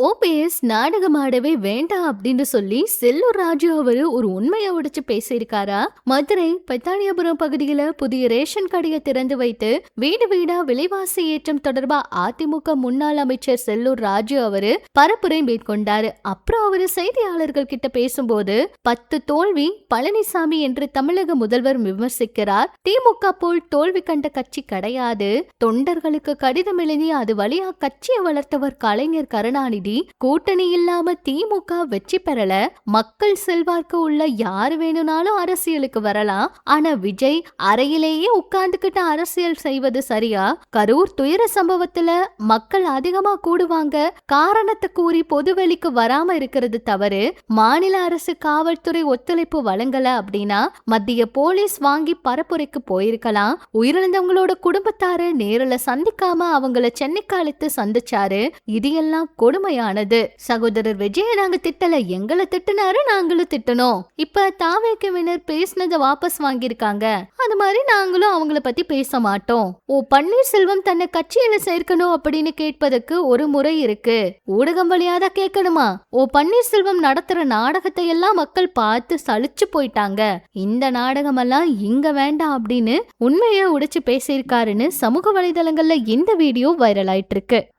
OPS நாடகமாடவே வேண்டாம் அப்படின்னு சொல்லி செல்லூர் ராஜு அவரு ஒரு உண்மையை உடைச்சு பேசியிருக்காரா? மதுரை பெத்தானியபுரம் பகுதியில புதிய ரேஷன் கடையை திறந்து வைத்து வீடு வீடா விலைவாசி ஏற்றம் தொடர்பா அதிமுக முன்னாள் அமைச்சர் செல்லூர் ராஜு அவரு பரப்புரை மேற்கொண்டாரு. அப்புறம் அவரு செய்தியாளர்கள் கிட்ட பேசும்போது பத்து தோல்வி பழனிசாமி என்று தமிழக முதல்வர் விமர்சிக்கிறார். திமுக போல் தோல்வி கண்ட கட்சி கிடையாது. தொண்டர்களுக்கு கடிதம் எழுதி அது வழியா கட்சியை வளர்த்தவர் கலைஞர் கருணாநிதி. கூட்டணி இல்லாம திமுக வெற்றி பெறல. மக்கள் செல்வாக்கு உள்ள யாரு வேணும்னாலும் அரசியலுக்கு வரலாம். ஆனா விஜய் அறையிலேயே உட்கார்ந்துகிட்டு அரசியல் செய்வது சரியா? கரூர் துயர சம்பவத்துல மக்கள் அதிகமா கூடுவாங்க. காரணத்தை கூறி பொதுவெளிக்கு வராம இருக்கிறது தவறு. மாநில அரசு காவல்துறை ஒத்துழைப்பு வழங்கல அப்படின்னா மத்திய போலீஸ் வாங்கி பரப்புரைக்கு போயிருக்கலாம். உயிரிழந்தவங்களோட குடும்பத்தாரு நேரில் சந்திக்காம அவங்கள சென்னைக்கு அழைத்து சந்திச்சாரு. இது எல்லாம் கொடுமையானது சகோதரர் விஜய நாங்க திட்டல எங்களை திட்டினாரு நாங்களும் திட்டணும். இப்ப தாவேக்கவினர் பேசினதை வாபஸ் வாங்கியிருக்காங்க. அது மாதிரி நாங்களும் அவங்கள பத்தி பேச மாட்டோம். ஓ பன்னீர்செல்வம் தன்னை கட்சியில சேர்க்கணும் அப்படின்னு கேட்பதற்கு ஒரு முறை இருக்கு. ஊடகம் வழியாதான் கேட்கணுமா? ஓ பன்னீர்செல்வம் நடத்துற நாடகத்தை எல்லாம் மக்கள் பார்த்து சலிச்சு போயிட்டாங்க. இந்த நாடகமெல்லாம் இங்க வேண்டாம் அப்படின்னு உண்மையை உடைச்சு பேசியிருக்காருன்னு சமூக வலைதளங்கள்ல இந்த வீடியோ வைரல் ஆயிட்டு இருக்கு